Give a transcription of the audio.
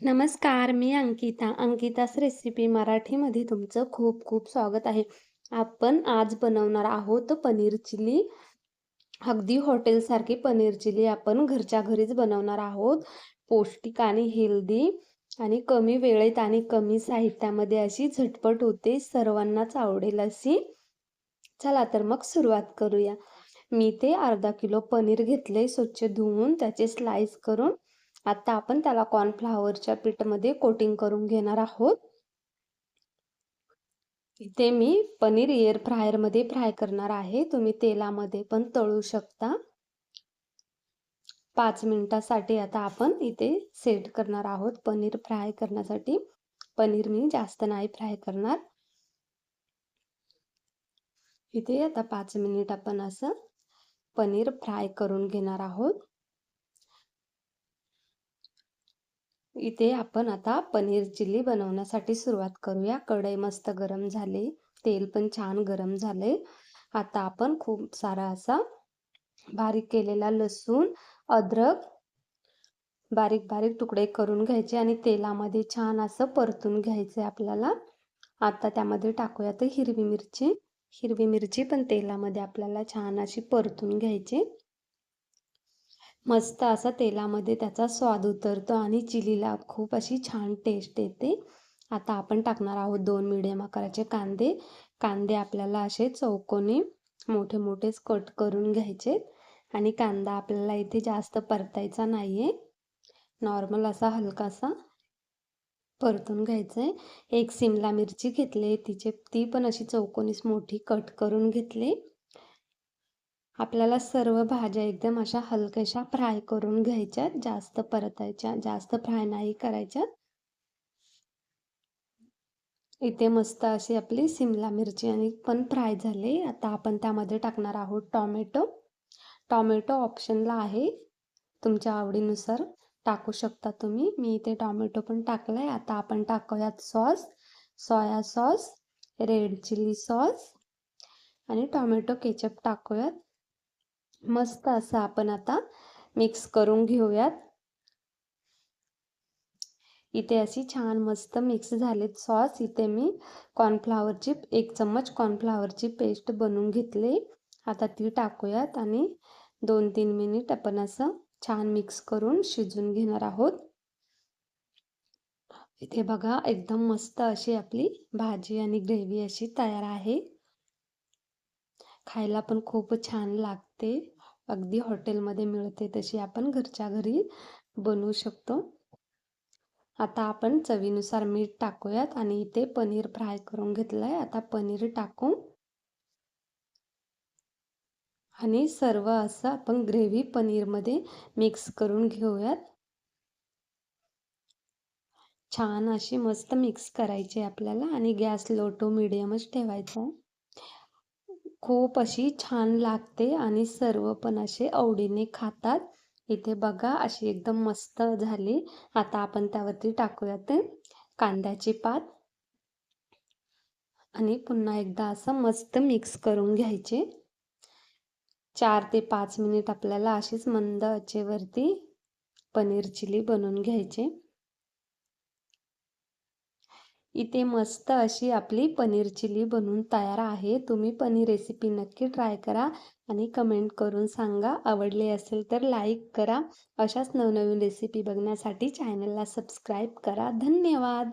नमस्कार मी अंकिता. अंकितास रेसिपी मराठीमध्ये तुमचं खूप खूप स्वागत आहे. आपण आज बनवणार आहोत पनीर चिली. अगदी हॉटेलसारखी पनीर चिली आपण घरच्या घरीच बनवणार आहोत. पौष्टिक आणि हेल्दी आणि कमी वेळेत आणि कमी साहित्यामध्ये अशी झटपट होते. सर्वांनाच आवडेल अशी. चला तर मग सुरुवात करूया. मी ते अर्धा किलो पनीर घेतले स्वच्छ धुवून त्याचे स्लाइस करून. आता आपण त्याला कॉर्नफ्लावरच्या पीठमध्ये कोटिंग करून घेणार आहोत. इथे मी पनीर एअर फ्रायरमध्ये फ्राय करणार आहे. तुम्ही तेलामध्ये पण तळू शकता. पाच मिनिटासाठी आता आपण इथे सेट करणार आहोत पनीर फ्राय करण्यासाठी. पनीर मी जास्त नाही फ्राय करणार. इथे आता पाच मिनिट आपण असं पनीर फ्राय करून घेणार आहोत. इथे आपण आता पनीर चिल्ली बनवण्यासाठी सुरुवात करूया. कढई मस्त गरम झाले. तेल पण छान गरम झाले. आता आपण खूप सारा असा बारीक केलेला लसूण अद्रक बारीक बारीक तुकडे करून घ्यायचे आणि तेलामध्ये छान असं परतून घ्यायचे आपल्याला. आता त्यामध्ये टाकूया तर हिरवी मिरची. हिरवी मिरची पण तेलामध्ये आपल्याला छान अशी परतून घ्यायची. मस्त असा तेलामध्ये त्याचा स्वाद उतरतो आणि चिलीला खूप अशी छान टेस्ट येते. आता आपण टाकणार आहोत दोन मिडियम आकाराचे कांदे. कांदे आपल्याला असे चौकोनी मोठे मोठेच कट करून घ्यायचे. आणि कांदा आपल्याला इथे जास्त परतायचा नाही आहे नॉर्मल असा हलकासा परतून घ्यायचं आहे एक सिमला मिरची घेतली तिचे ती पण अशी चौकोनीस मोठी कट करून घेतली. आपल्याला सर्व भाज्या एकदम अशा हलक्याशा फ्राय करून घ्यायच्यात. जास्त परतायच्या जास्त फ्राय नाही करायच्या इथे मस्त अशी आपली सिमला मिरची आणि पण फ्राय झाली. आता आपण त्यामध्ये टाकणार आहोत टॉमॅटो. टॉमॅटो ऑप्शनला आहे. तुमच्या आवडीनुसार टाकू शकता तुम्ही. मी इथे टॉमॅटो पण टाकला आहे आता आपण टाकूयात sauce. Soya sauce red chilli sauce आणि टॉमॅटो केचप टाकूयात. मस्त असं आपण आता मिक्स करून घेऊयात. इथे अशी छान मस्त मिक्स झालेत सॉस इथे मी कॉर्नफ्लावरची एक चम्मच कॉर्नफ्लावरची पेस्ट बनवून घेतली. आता ती टाकूयात आणि दोन तीन मिनिट आपण असं छान मिक्स करून शिजून घेणार आहोत. इथे बघा एकदम मस्त अशी आपली भाजी आणि ग्रेव्ही अशी तयार आहे. खायला पण खूप छान लागते. अगदी हॉटेलमध्ये मिळते तशी आपण घरच्या घरी बनवू शकतो. आता आपण चवीनुसार मीठ टाकूयात आणि इथे पनीर फ्राय करून घेतलं आहे आता पनीर टाकू. आणि सर्व असं आपण ग्रेव्ही पनीरमध्ये मिक्स करून घेऊयात. छान अशी मस्त मिक्स करायची आपल्याला आणि गॅस लो टू मिडियमच ठेवायचा. आहे खूप अशी छान लागते आणि सर्व पण असे आवडीने खातात. इथे बघा अशी एकदम मस्त झाली. आता आपण त्यावरती टाकूयात कांद्याची पात. आणि पुन्हा एकदा असं मस्त मिक्स करून घ्यायचे. चार ते पाच मिनिट आपल्याला अशीच मंद आचेवरती पनीर चिली बनवून घ्यायचे. इथे मस्त अशी आपली पनीर चिली बनवून तयार आहे. तुम्ही पनीर रेसिपी नक्की ट्राय करा आणि कमेंट करून सांगा. आवडले असेल तर लाईक करा. अशाच नवनवीन रेसिपी बघण्यासाठी चॅनलला सबस्क्राईब करा. धन्यवाद!